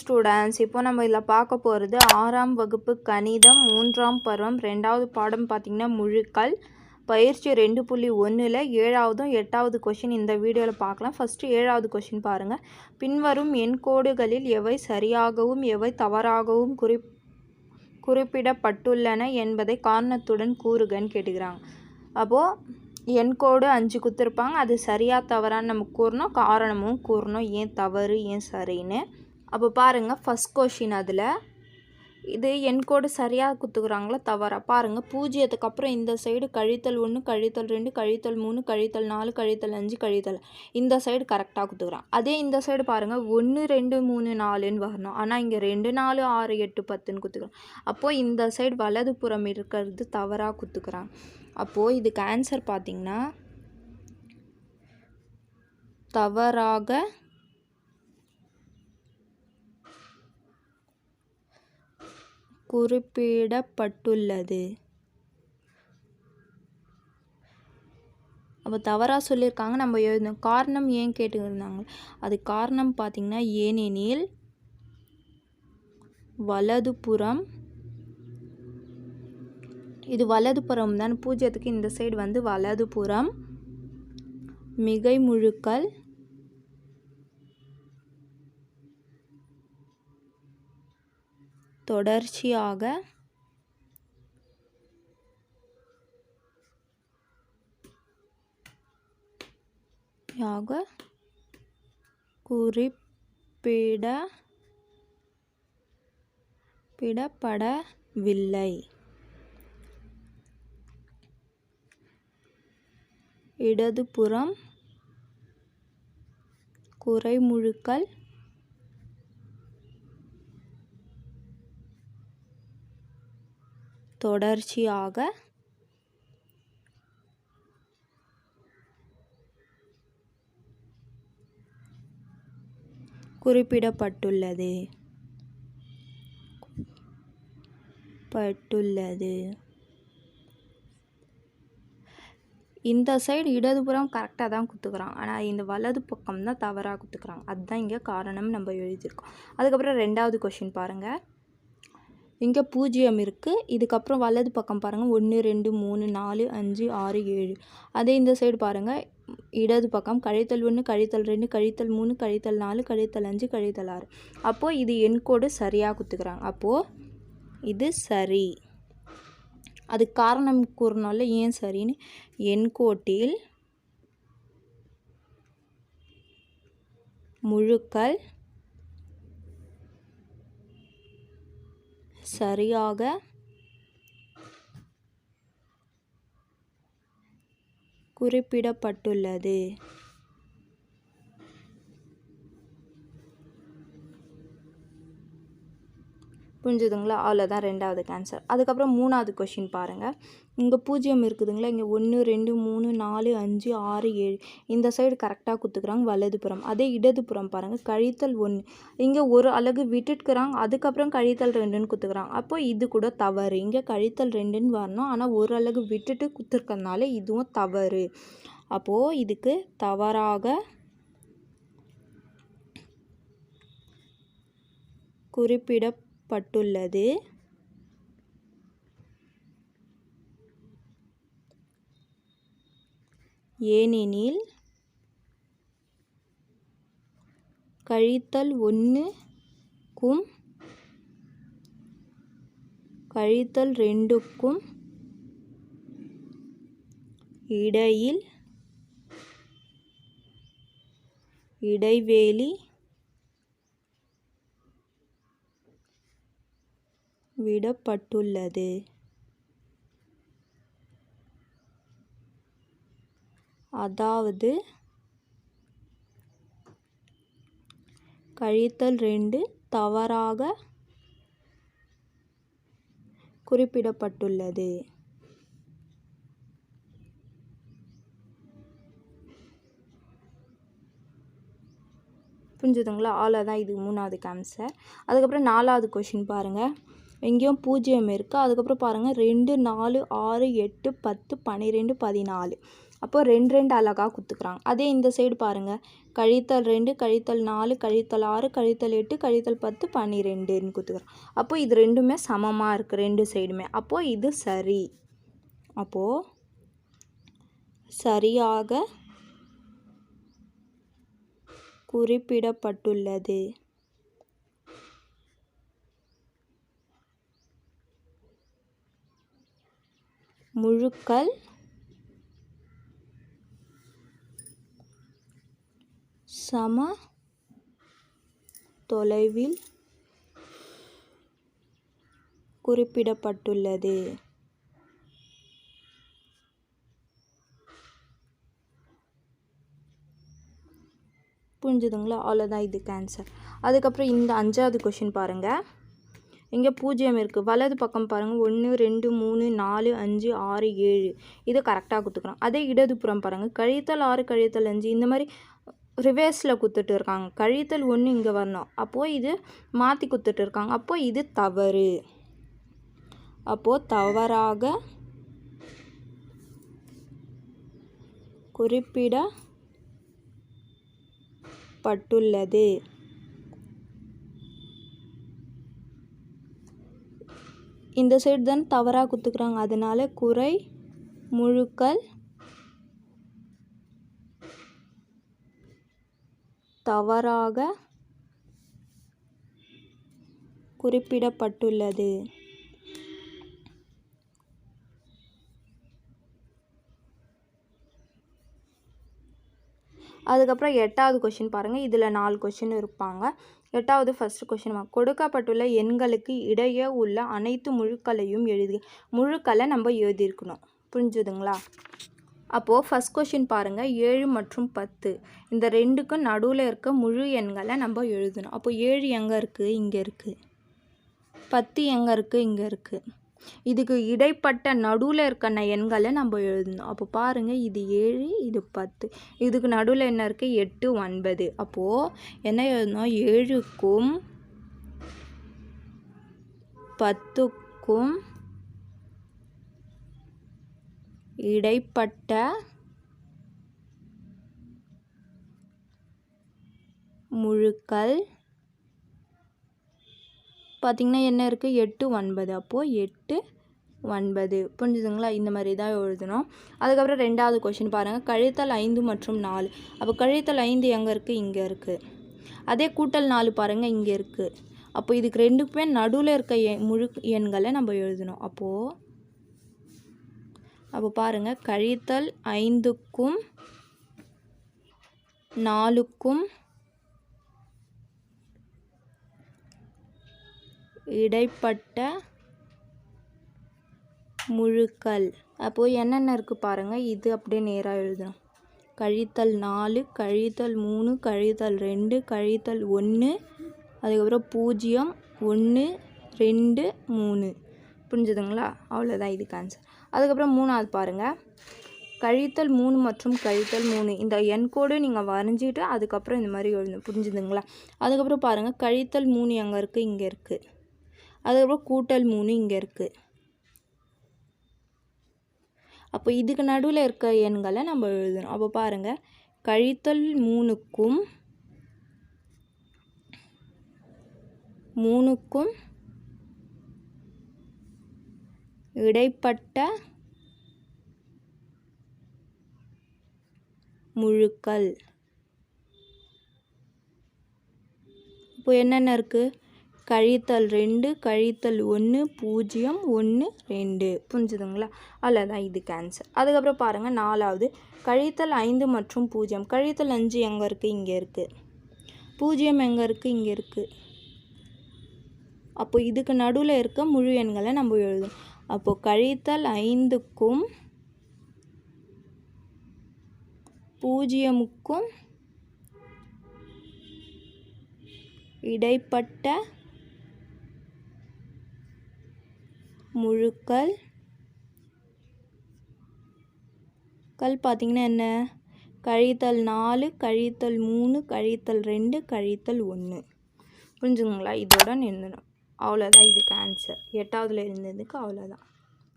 Students இப்போ நம்ம இதில் பார்க்க போகிறது ஆறாம் வகுப்பு கணிதம் மூன்றாம் பருவம் ரெண்டாவது பாடம் பார்த்திங்கன்னா முழுக்கள். பயிற்சி ரெண்டு புள்ளி ஒன்றில் ஏழாவதும் எட்டாவது கொஷின் இந்த வீடியோவில் பார்க்கலாம். ஃபஸ்ட்டு ஏழாவது கொஷின் பாருங்கள் பின்வரும் எண்கோடுகளில் எவை சரியாகவும் எவை தவறாகவும் குறி குறிப்பிடப்பட்டுள்ளன என்பதை காரணத்துடன் கூறுகன்னு கேட்டுக்கிறாங்க. அப்போது என் கோடு அஞ்சு கொடுத்துருப்பாங்க. அது சரியாக தவறான்னு நம்ம கூறணும். காரணமும் கூறணும். ஏன் தவறு ஏன் சரின்னு. அப்போ பாருங்கள் ஃபஸ்ட் கொஷின் அதில். இது என்கோடு சரியாக குத்துக்கிறாங்களா தவறா? பாருங்கள் பூஜ்ஜியத்துக்கு அப்புறம் இந்த சைடு கழித்தல் ஒன்று கழித்தல் ரெண்டு கழித்தல் மூணு கழித்தல் நாலு கழித்தல் அஞ்சு கழித்தல் இந்த சைடு கரெக்டாக குத்துக்கிறான். அதே இந்த சைடு பாருங்கள் ஒன்று ரெண்டு மூணு நாலுன்னு வரணும். ஆனால் இங்கே ரெண்டு நாலு ஆறு எட்டு பத்துன்னு குத்துக்கிறான். அப்போது இந்த சைடு வலது புறம் இருக்கிறது தவறாக குத்துக்கிறான். அப்போது இதுக்கு ஆன்சர் பார்த்திங்கன்னா தவறாக குறிப்பிடப்பட்டுள்ளது. அப்போ தவறாக சொல்லியிருக்காங்க. நம்ம எழுதணும் காரணம் ஏன் கேட்டுருந்தாங்க அது காரணம் பார்த்திங்கன்னா ஏனெனில் வலதுபுறம் இது வலதுபுறம் தான் பூஜ்ஜியத்துக்கு இந்த சைடு வந்து வலதுபுறம். மிகை முழுக்கள் தொடர்ச்சியாக யாக குறிப்பிட பிடப்படவில்லை. இடதுபுறம் குறைமுழுக்கள் தொடர்ச்சியாக குறிப்பிடப்பட்டுள்ளது. பட்டுள்ளது. இந்த சைடு இடதுபுறம் கரெக்டாக தான் குத்துக்கிறான். ஆனால் இந்த வலது பக்கம் தான் தவறாக குத்துக்கிறாங்க அதுதான் இங்கே காரணம் நம்ம எழுதியிருக்கோம். அதுக்கப்புறம் ரெண்டாவது கொஷின் பாருங்கள் இங்கே பூஜ்ஜியம் இருக்குது இதுக்கப்புறம் வலது பக்கம் பாருங்கள் ஒன்று ரெண்டு மூணு நாலு அஞ்சு ஆறு ஏழு. அதே இந்த சைடு பாருங்கள் இடது பக்கம் கழித்தல் ஒன்று கழித்தல் ரெண்டு கழித்தல் மூணு கழித்தல் நாலு கழித்தல் அஞ்சு கழித்தல் ஆறு. அப்போது இது எண்கோடு சரியாக குத்துக்கிறாங்க. அப்போது இது சரி. அது காரணம் கூறணும்ல ஏன் சரின்னு? எண்கோட்டில் முழுக்கள் சரியாக குறிப்பிடப்பட்டுள்ளது. புரிஞ்சுதுங்களா? அவ்வளோதான் ரெண்டாவது ஆன்சர் அதுக்கப்புறம் மூணாவது கொஷின் பாருங்கள் இங்கே பூஜ்ஜியம் இருக்குதுங்களா? இங்கே ஒன்று ரெண்டு மூணு நாலு அஞ்சு ஆறு ஏழு. இந்த சைடு கரெக்டாக குத்துக்கிறாங்க வலதுபுறம். அதே இடதுபுறம் பாருங்கள் கழித்தல் ஒன்று இங்கே ஒரு அழகு விட்டுட்டுக்கிறாங்க அதுக்கப்புறம் கழித்தல் ரெண்டுன்னு கொடுத்துக்குறாங்க அப்போ இது கூட தவறு. இங்கே கழித்தல் ரெண்டுன்னு வரணும். ஆனால் ஒரு அழகு விட்டுட்டு கொடுத்துருக்கறனால இதுவும் தவறு. அப்போது இதுக்கு தவறாக குறிப்பிடப்பட்டுள்ளது. ஏனெனில் கழித்தல் ஒன்றுக்கும் கழித்தல் ரெண்டுக்கும் இடையில் இடைவேளி விடப்பட்டுள்ளது. அதாவது கழித்தல் ரெண்டு தவறாக குறிப்பிடப்பட்டுள்ளது. புரிஞ்சுதுங்களா? அவ்வளோதான் இது மூணாவது ஆன்சர் அதுக்கப்புறம் நாலாவது கொஷின் பாருங்கள் எங்கேயும் பூஜ்ஜியம் இருக்குது அதுக்கப்புறம் பாருங்கள் ரெண்டு நாலு ஆறு எட்டு பத்து பன்னிரெண்டு பதினாலு. அப்போ ரெண்டு ரெண்டு அழகாக குத்துக்கிறாங்க. அதே இந்த சைடு பாருங்கள் கழித்தல் ரெண்டு கழித்தல் நாலு கழித்தல் ஆறு கழித்தல் எட்டு கழித்தல் பத்து பன்னிரெண்டுன்னு குத்துக்கிறோம் அப்போ இது ரெண்டுமே சமமாக இருக்குது ரெண்டு சைடுமே அப்போது இது சரி. அப்போது சரியாக குறிப்பிடப்பட்டுள்ளது. முழுக்கள் சம தொலைவில் குறிப்பிடப்பட்டுள்ளது. புரிஞ்சுதுங்களா? அவ்வளோதான் இதுக்கு ஆன்சர் அதுக்கப்புறம் இந்த அஞ்சாவது கொஷின் பாருங்கள் இங்கே பூஜ்ஜியம் இருக்குது வலது பக்கம் பாருங்கள் ஒன்று ரெண்டு மூணு நாலு அஞ்சு ஆறு ஏழு. இது கரெக்டாக கொடுத்துக்கிறோம் அதே இடதுபுறம் பாருங்கள் கழித்தல் ஆறு கழித்தல் அஞ்சு இந்த மாதிரி ரிவேர்ஸில் குத்துட்டு இருக்காங்க கழித்தல் ஒன்று இங்கே வரணும். அப்போது இது மாற்றி குத்துட்டு இருக்காங்க அப்போது இது தவறு. அப்போது தவறாக குறிப்பிடப்பட்டுள்ளது. இந்த சைடு தான் தவறாக குத்துக்கிறாங்க. அதனால் குறை முழுக்கள் தவறாக குறிப்பிடப்பட்டுள்ளது. அதுக்கப்புறம் எட்டாவது கொஷின் பாருங்கள் இதில் நாலு கொஷின் இருப்பாங்க. எட்டாவது ஃபஸ்ட் கொஷின் கொடுக்கப்பட்டுள்ள எண்களுக்கு இடையே உள்ள அனைத்து முழுக்களையும் எழுதி முழுக்களை நம்ம எழுதியிருக்கணும். புரிஞ்சுதுங்களா? அப்போது ஃபஸ்ட் கொஷின் பாருங்கள் ஏழு மற்றும் பத்து. இந்த ரெண்டுக்கும் நடுவில் இருக்க முழு எண்களை நம்ம எழுதணும். அப்போது ஏழு எங்கே இருக்குது இங்கே இருக்குது பத்து எங்கே இருக்குது இங்கே இருக்குது இதுக்கு இடைப்பட்ட நடுவில் இருக்க எண்களை நம்ம எழுதணும். அப்போ பாருங்கள் இது ஏழு இது பத்து. இதுக்கு நடுவில் என்ன இருக்குது எட்டு ஒன்பது. அப்போது என்ன எழுதணும்? ஏழுக்கும் பத்துக்கும் இடைப்பட்ட முழுக்கள். பார்த்திங்கன்னா என்ன இருக்குது எட்டு ஒன்பது. அப்போது எட்டு ஒன்பது. புரிஞ்சுதுங்களா? இந்த மாதிரி தான் எழுதணும். அதுக்கப்புறம் ரெண்டாவது கொஷின் பாருங்கள் கழித்தல் ஐந்து மற்றும் நாலு. அப்போ கழித்தல் ஐந்து எங்கே இருக்குது இங்கே இருக்குது அதே கூட்டல் நாலு பாருங்கள் இங்கே இருக்குது அப்போ இதுக்கு ரெண்டுக்குமே நடுவில் இருக்க எ முழு எண்களை நம்ம எழுதணும். அப்போது அப்போ பாருங்கள் கழித்தல் ஐந்துக்கும் நாலுக்கும் இடைப்பட்ட முழுக்கள். அப்போது என்னென்ன இருக்குது பாருங்கள் இது அப்படியே நேராக எழுதணும். கழித்தல் நாலு கழித்தல் மூணு கழித்தல் ரெண்டு கழித்தல் ஒன்று அதுக்கப்புறம் பூஜ்ஜியம் ஒன்று ரெண்டு மூணு. புரிஞ்சுதுங்களா? அவ்வளோதான் இதுக்கு ஆன்சர் அதுக்கப்புறம் மூணாவது பாருங்கள் கழித்தல் மூணு மற்றும் கழித்தல் மூணு. இந்த எண் கோடு நீங்கள் வரைஞ்சிட்டு அதுக்கப்புறம் இந்த மாதிரி எழுதணும் புரிஞ்சுதுங்களா? அதுக்கப்புறம் பாருங்கள் கழித்தல் மூணு எங்கே இருக்குது இங்கே இருக்குது அதுக்கப்புறம் கூட்டல் மூணு இங்கே இருக்குது அப்போ இதுக்கு நடுவில் இருக்க எண்களை நம்ம எழுதணும். அப்போ பாருங்கள் கழித்தல் மூணுக்கும் மூணுக்கும் இடைப்பட்ட முழுக்கள். இப்போ என்னென்ன இருக்குது கழித்தல் ரெண்டு கழித்தல் ஒன்று பூஜ்ஜியம் ஒன்று ரெண்டு. புரிஞ்சுதுங்களா? அவ்வளோதான் இது கேன்சர் அதுக்கப்புறம் பாருங்கள் நாலாவது. கழித்தல் ஐந்து மற்றும் பூஜ்ஜியம். கழித்தல் அஞ்சு எங்கே இருக்குது இங்கே இருக்குது பூஜ்ஜியம் எங்கே இருக்குது இங்கே இருக்குது அப்போ இதுக்கு நடுவில் இருக்க முழு எண்களை நம்ம எழுதும். அப்போது கழித்தல் ஐந்துக்கும் பூஜ்ஜியமுக்கும் இடைப்பட்ட முழுக்கள். கல் பார்த்திங்கன்னா என்ன? கழித்தல் நாலு கழித்தல் மூணு கழித்தல் ரெண்டு கழித்தல் ஒன்று புரிஞ்சுங்களா இதோட நின்றுடும் அவ்வளோதான் இதுக்கு ஆன்சர் எட்டாவதுல இருந்ததுக்கு அவ்வளோதான்.